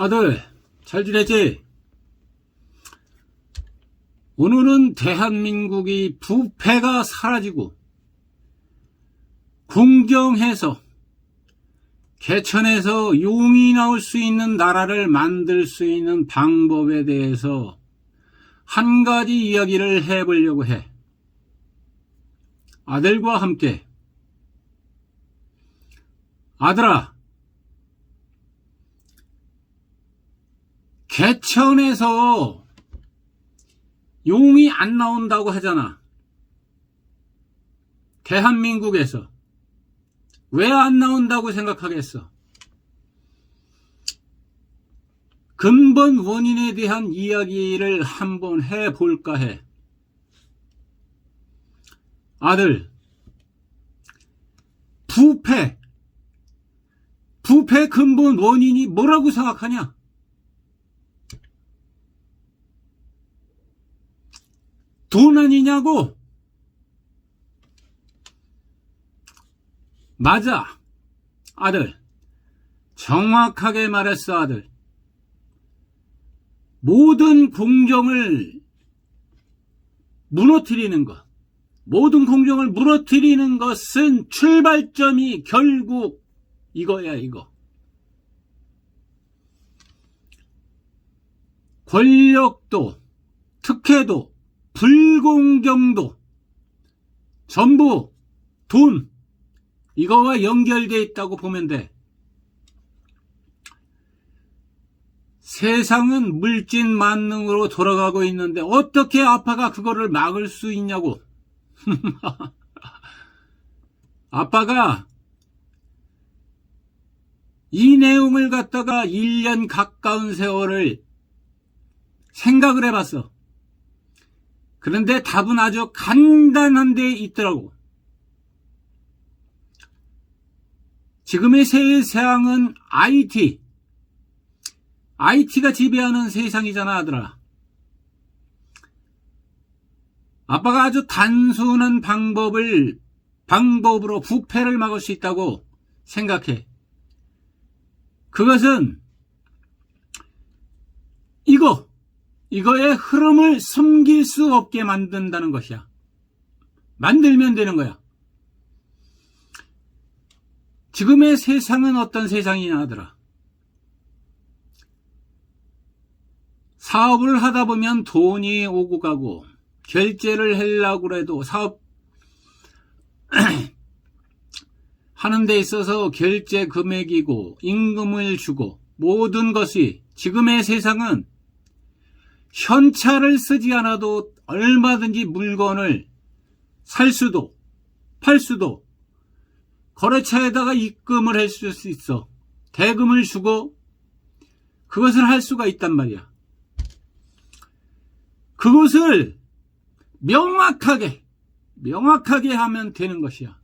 아들, 잘 지냈지? 오늘은 대한민국이 부패가 사라지고 궁정해서 개천에서 용이 나올 수 있는 나라를 만들 수 있는 방법에 대해서 한 가지 이야기를 해보려고 해. 아들과 함께. 아들아, 개천에서 용이 안 나온다고 하잖아. 대한민국에서. 왜 안 나온다고 생각하겠어? 근본 원인에 대한 이야기를 한번 해볼까 해. 아들, 부패. 부패 근본 원인이 뭐라고 생각하냐? 돈 아니냐고? 맞아. 아들. 정확하게 말했어, 아들. 모든 공정을 무너뜨리는 것. 모든 공정을 무너뜨리는 것은 출발점이 결국 이거야, 이거. 권력도, 특혜도, 불공정도, 전부 돈, 이거와 연결되어 있다고 보면 돼. 세상은 물진 만능으로 돌아가고 있는데 어떻게 아빠가 그거를 막을 수 있냐고. 아빠가 이 내용을 갖다가 1년 가까운 세월을 생각을 해봤어. 그런데 답은 아주 간단한 데 있더라고. 지금의 세상은 IT, IT가 지배하는 세상이잖아, 아들아. 아빠가 아주 단순한 방법을, 방법으로 부패를 막을 수 있다고 생각해. 그것은, 이거, 이거의 흐름을 숨길 수 없게 만든다는 것이야. 만들면 되는 거야. 지금의 세상은 어떤 세상이냐 하더라. 사업을 하다 보면 돈이 오고 가고 결제를 하려고 해도 사업 하는 데 있어서 결제 금액이고 임금을 주고 모든 것이 지금의 세상은 현찰을 쓰지 않아도 얼마든지 물건을 살 수도 팔 수도 거래처에다가 입금을 할수 있어. 대금을 주고 그것을 할 수가 있단 말이야. 그것을 명확하게, 명확하게 하면 되는 것이야.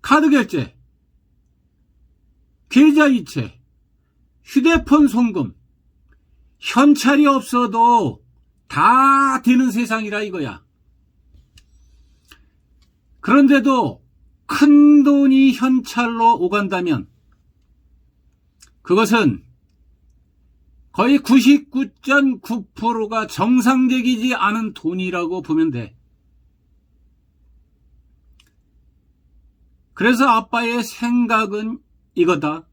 카드 결제, 계좌이체, 휴대폰 송금, 현찰이 없어도 다 되는 세상이라 이거야. 그런데도 큰 돈이 현찰로 오간다면 그것은 거의 99.9%가 정상적이지 않은 돈이라고 보면 돼. 그래서 아빠의 생각은 이거다.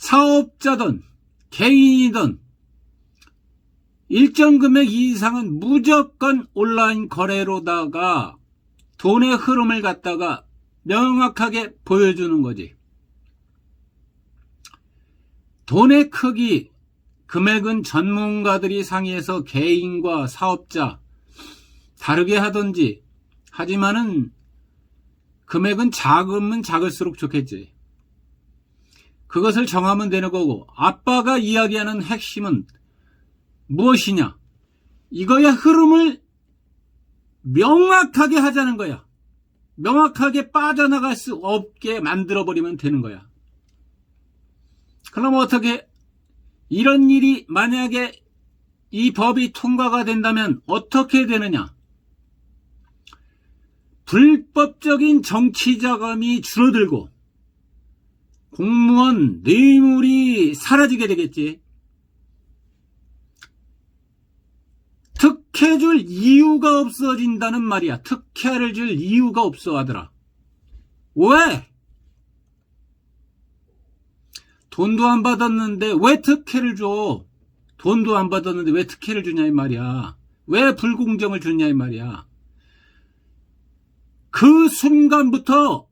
사업자든 개인이든 일정 금액 이상은 무조건 온라인 거래로다가 돈의 흐름을 갖다가 명확하게 보여주는 거지. 돈의 크기, 금액은 전문가들이 상의해서 개인과 사업자 다르게 하든지 하지만은 금액은 작으면 작을수록 좋겠지. 그것을 정하면 되는 거고 아빠가 이야기하는 핵심은 무엇이냐? 이거야 흐름을 명확하게 하자는 거야. 명확하게 빠져나갈 수 없게 만들어버리면 되는 거야. 그럼 어떻게, 이런 일이 만약에 이 법이 통과가 된다면 어떻게 되느냐? 불법적인 정치 자금이 줄어들고 공무원 뇌물이 사라지게 되겠지. 특혜 줄 이유가 없어진다는 말이야. 특혜를 줄 이유가 없어 하더라. 왜? 돈도 안 받았는데 왜 특혜를 줘? 돈도 안 받았는데 왜 특혜를 주냐 이 말이야. 왜 불공정을 주냐 이 말이야. 그 순간부터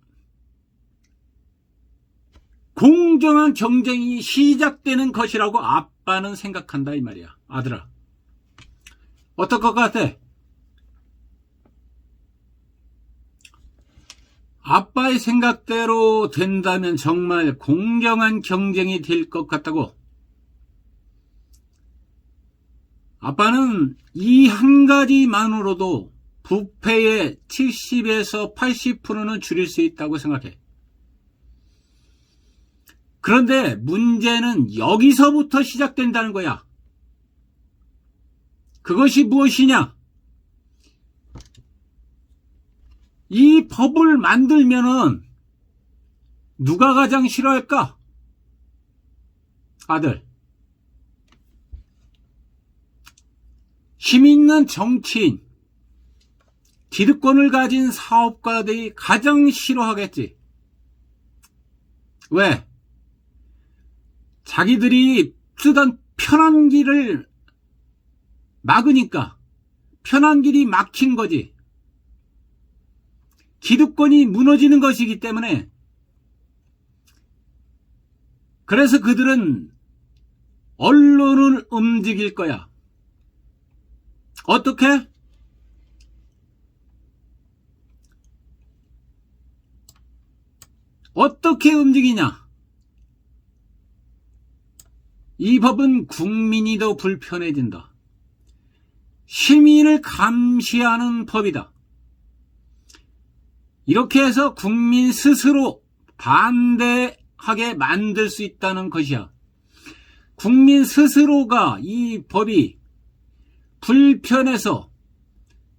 공정한 경쟁이 시작되는 것이라고 아빠는 생각한다 이 말이야. 아들아. 어떨 것 같아? 아빠의 생각대로 된다면 정말 공정한 경쟁이 될 것 같다고. 아빠는 이 한 가지만으로도 부패의 70에서 80%는 줄일 수 있다고 생각해. 그런데 문제는 여기서부터 시작된다는 거야. 그것이 무엇이냐? 이 법을 만들면은 누가 가장 싫어할까? 아들. 힘 있는 정치인, 기득권을 가진 사업가들이 가장 싫어하겠지. 왜? 자기들이 쓰던 편한 길을 막으니까 편한 길이 막힌 거지. 기득권이 무너지는 것이기 때문에 그래서 그들은 언론을 움직일 거야. 어떻게? 어떻게 움직이냐? 이 법은 국민이 더 불편해진다. 시민을 감시하는 법이다. 이렇게 해서 국민 스스로 반대하게 만들 수 있다는 것이야. 국민 스스로가 이 법이 불편해서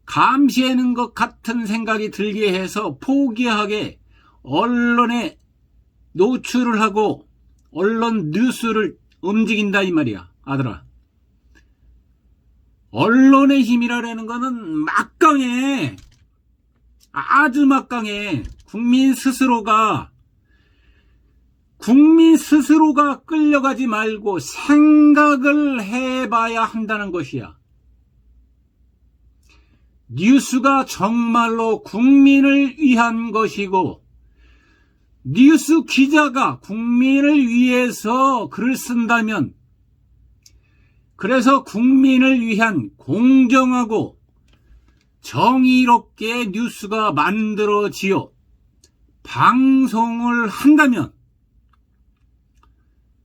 감시하는 것 같은 생각이 들게 해서 포기하게 언론에 노출을 하고 언론 뉴스를 움직인다 이 말이야. 아들아. 언론의 힘이라는 거는 막강해. 아주 막강해. 국민 스스로가 국민 스스로가 끌려가지 말고 생각을 해봐야 한다는 것이야. 뉴스가 정말로 국민을 위한 것이고 뉴스 기자가 국민을 위해서 글을 쓴다면 그래서 국민을 위한 공정하고 정의롭게 뉴스가 만들어지어 방송을 한다면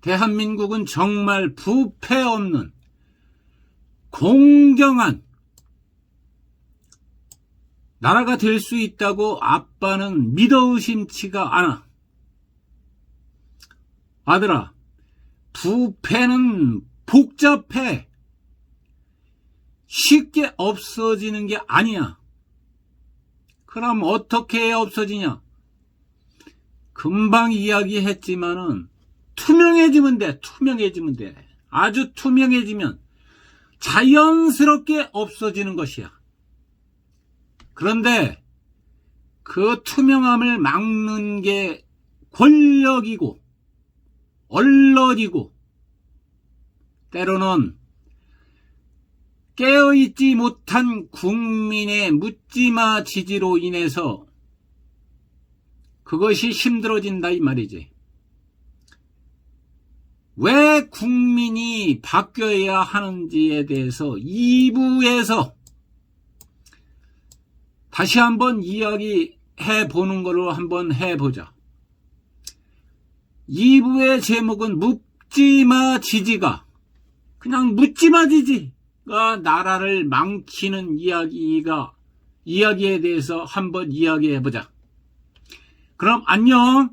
대한민국은 정말 부패 없는 공정한 나라가 될 수 있다고 아빠는 믿어 의심치가 않아. 아들아, 부패는 복잡해. 쉽게 없어지는 게 아니야. 그럼 어떻게 없어지냐? 금방 이야기했지만은 투명해지면 돼. 투명해지면 돼. 아주 투명해지면 자연스럽게 없어지는 것이야. 그런데 그 투명함을 막는 게 권력이고 언론이고 때로는 깨어있지 못한 국민의 묻지마 지지로 인해서 그것이 힘들어진다 이 말이지. 왜 국민이 바뀌어야 하는지에 대해서 2부에서 다시 한번 이야기해 보는 걸로 한번 해보자. 2부의 제목은 묻지마 지지가 그냥 묻지마 지지가 나라를 망치는 이야기가 이야기에 대해서 한번 이야기해 보자. 그럼 안녕.